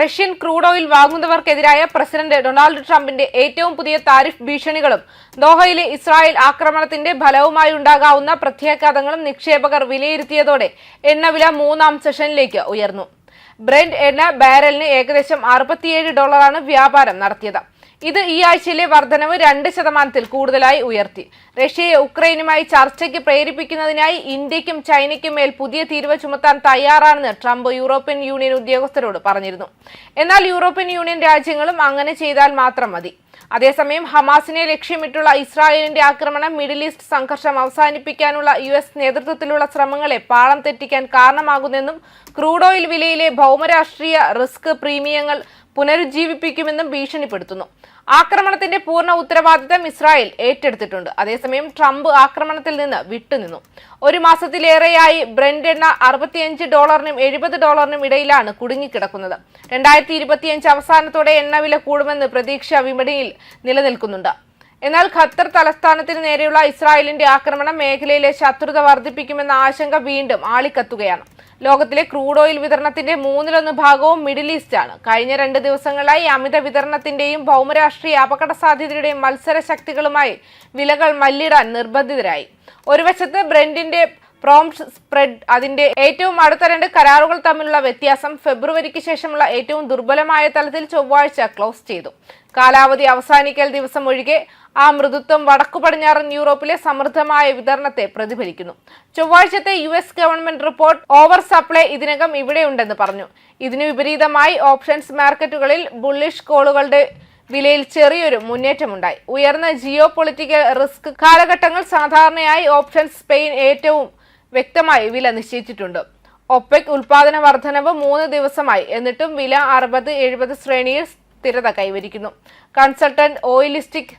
Russian crude oil വാങ്ങുന്നവർക്കെതിരായ president Donald ട്രംപിന്റെ ഏറ്റവും പുതിയ താരിഫ് ഭീഷണികളും ദോഹയിലെ ഇസ്രായേൽ ആക്രമണത്തിന്റെ ഫലവുമായി ഉണ്ടാകാവുന്ന പ്രത്യാഘാതങ്ങളും നിക്ഷേപകർ വിലയിരുത്തിയതോടെ എണ്ണവില മൂന്നാം സെഷനിലേക്ക് ഉയർന്നു. ബ്രെൻഡ് എണ്ണ ബാരലിന് ഏകദേശം അറുപത്തിയേഴ് ഡോളറാണ് വ്യാപാരം നടത്തിയത്. ഇത് ഈ ആഴ്ചയിലെ വർധനവ് രണ്ട് ശതമാനത്തിൽ കൂടുതലായി ഉയർത്തി. റഷ്യയെ ഉക്രൈനുമായി ചർച്ചയ്ക്ക് പ്രേരിപ്പിക്കുന്നതിനായി ഇന്ത്യക്കും ചൈനയ്ക്കും മേൽ പുതിയ തീരുവ ചുമത്താൻ തയ്യാറാണെന്ന് ട്രംപ് യൂറോപ്യൻ യൂണിയൻ ഉദ്യോഗസ്ഥരോട് പറഞ്ഞിരുന്നു. എന്നാൽ യൂറോപ്യൻ യൂണിയൻ രാജ്യങ്ങളും അങ്ങനെ ചെയ്താൽ മാത്രം മതി. അതേസമയം ഹമാസിനെ ലക്ഷ്യമിട്ടുള്ള ഇസ്രായേലിന്റെ ആക്രമണം മിഡിൽ ഈസ്റ്റ് സംഘർഷം അവസാനിപ്പിക്കാനുള്ള യു എസ് നേതൃത്വത്തിലുള്ള ശ്രമങ്ങളെ പാളം തെറ്റിക്കാൻ കാരണമാകുന്നെന്നും ക്രൂഡ് ഓയിൽ വിലയിലെ ഭൗമരാഷ്ട്രീയ റിസ്ക് പ്രീമിയങ്ങൾ പുനരുജ്ജീവിപ്പിക്കുമെന്നും ഭീഷണിപ്പെടുത്തുന്നു. ആക്രമണത്തിന്റെ പൂർണ ഉത്തരവാദിത്തം ഇസ്രായേൽ ഏറ്റെടുത്തിട്ടുണ്ട്. അതേസമയം ട്രംപ് ആക്രമണത്തിൽ നിന്ന് വിട്ടുനിന്നു. ഒരു മാസത്തിലേറെയായി ബ്രെൻഡ് എണ്ണ അറുപത്തിയഞ്ച് ഡോളറിനും എഴുപത് ഡോളറിനും ഇടയിലാണ് കുടുങ്ങിക്കിടക്കുന്നത്. രണ്ടായിരത്തി ഇരുപത്തിയഞ്ച് അവസാനത്തോടെ എണ്ണവില കൂടുമെന്ന് പ്രതീക്ഷ വിപണിയിൽ നിലനിൽക്കുന്നുണ്ട്. എന്നാൽ ഖത്തർ തലസ്ഥാനത്തിന് നേരെയുള്ള ഇസ്രായേലിന്റെ ആക്രമണം മേഖലയിലെ ശത്രുത വർദ്ധിപ്പിക്കുമെന്ന ആശങ്ക വീണ്ടും ആളിക്കത്തുകയാണ്. ലോകത്തിലെ ക്രൂഡ് ഓയിൽ വിതരണത്തിന്റെ മൂന്നിലൊന്ന് ഭാഗവും മിഡിൽ ഈസ്റ്റ് ആണ് കഴിഞ്ഞ രണ്ട് ദിവസങ്ങളായി അമിത വിതരണത്തിന്റെയും ഭൗമരാഷ്ട്രീയ അപകട സാധ്യതയുടെയും മത്സര ശക്തികളുമായി വിലകൾ മല്ലിടാൻ നിർബന്ധിതരായി. ഒരു വശത്ത് ബ്രെൻഡിന്റെ പ്രോംപ്റ്റ് സ്പ്രെഡ് അതിന്റെ ഏറ്റവും അടുത്ത രണ്ട് കരാറുകൾ തമ്മിലുള്ള വ്യത്യാസം ഫെബ്രുവരിക്ക് ശേഷമുള്ള ഏറ്റവും ദുർബലമായ തലത്തിൽ ചൊവ്വാഴ്ച ക്ലോസ് ചെയ്തു. കാലാവധി അവസാനിക്കൽ ദിവസം ഒഴികെ ആ മൃദുത്വം വടക്കു പടിഞ്ഞാറൻ യൂറോപ്പിലെ സമൃദ്ധമായ വിതരണത്തെ പ്രതിഫലിക്കുന്നു. ചൊവ്വാഴ്ചത്തെ U S government report over supply ഇതിനകം ഇവിടെയുണ്ടെന്ന് പറഞ്ഞു. ഇതിനു വിപരീതമായി ഓപ്ഷൻസ് മാർക്കറ്റുകളിൽ ബുള്ളിഷ് കോളുകളുടെ വിലയിൽ ചെറിയൊരു മുന്നേറ്റമുണ്ടായി. ഉയർന്ന ജിയോ പൊളിറ്റിക്കൽ റിസ്ക് കാലഘട്ടങ്ങൾ സാധാരണയായി ഓപ്ഷൻസ് സ്പെയിൻ ഏറ്റവും വ്യക്തമായി വില നിശ്ചയിച്ചിട്ടുണ്ട്. ഒപെക് ഉൽപാദന വർധനവ് മൂന്ന് ദിവസമായി എന്നിട്ടും വില അറുപത് എഴുപത് ശ്രേണിയിൽ സ്ഥിരത കൈവരിക്കുന്നു. കൺസൾട്ടന്റ് ഓയിലിസ്റ്റിക്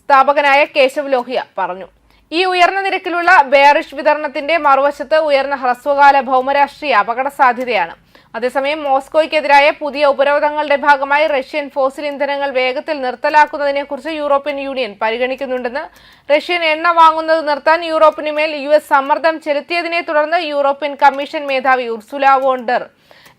സ്ഥാപകനായ കേശവ് ലോഹിയ പറഞ്ഞു. ഈ ഉയർന്ന നിരക്കിലുള്ള ബെയറിഷ് വിതരണത്തിന്റെ മറുവശത്ത് ഉയർന്ന ഹ്രസ്വകാല ഭൗമരാഷ്ട്രീയ അപകട സാധ്യതയാണ് അതേസമയം മോസ്കോയ്ക്കെതിരായ പുതിയ ഉപരോധങ്ങളുടെ ഭാഗമായി റഷ്യൻ ഫോസിൽ ഇന്ധനങ്ങൾ വേഗത്തിൽ നിർത്തലാക്കുന്നതിനെക്കുറിച്ച് യൂറോപ്യൻ യൂണിയൻ പരിഗണിക്കുന്നുണ്ടെന്ന് റഷ്യൻ എണ്ണ വാങ്ങുന്നത് നിർത്താൻ യൂറോപ്പിനുമേൽ യു എസ് സമ്മർദ്ദം ചെലുത്തിയതിനെ തുടർന്ന് യൂറോപ്യൻ കമ്മീഷൻ മേധാവി ഉർസുല വോണ്ടർ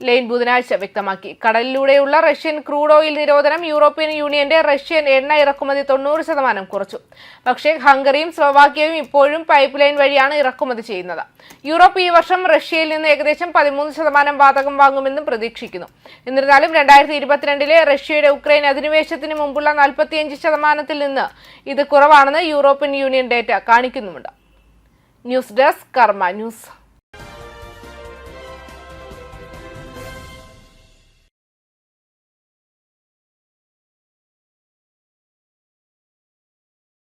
ലൈൻ ബുധനാഴ്ച വ്യക്തമാക്കി. കടലിലൂടെയുള്ള റഷ്യൻ ക്രൂഡ് ഓയിൽ നിരോധനം യൂറോപ്യൻ യൂണിയന്റെ റഷ്യൻ എണ്ണ ഇറക്കുമതി തൊണ്ണൂറ് ശതമാനം കുറച്ചു. പക്ഷേ ഹംഗറിയും സ്ലോവാക്യയും ഇപ്പോഴും പൈപ്പ് ലൈൻ വഴിയാണ് ഇറക്കുമതി ചെയ്യുന്നത്. യൂറോപ്പ് ഈ വർഷം റഷ്യയിൽ നിന്ന് ഏകദേശം പതിമൂന്ന് ശതമാനം വാതകം വാങ്ങുമെന്നും പ്രതീക്ഷിക്കുന്നു. എന്നിരുന്നാലും രണ്ടായിരത്തി ഇരുപത്തിരണ്ടിലെ റഷ്യയുടെ ഉക്രൈൻ അധിനിവേശത്തിന് മുമ്പുള്ള നാൽപ്പത്തിയഞ്ച് ശതമാനത്തിൽ നിന്ന് ഇത് കുറവാണെന്ന് European Union data കാണിക്കുന്നുമുണ്ട്. News desk Karma news.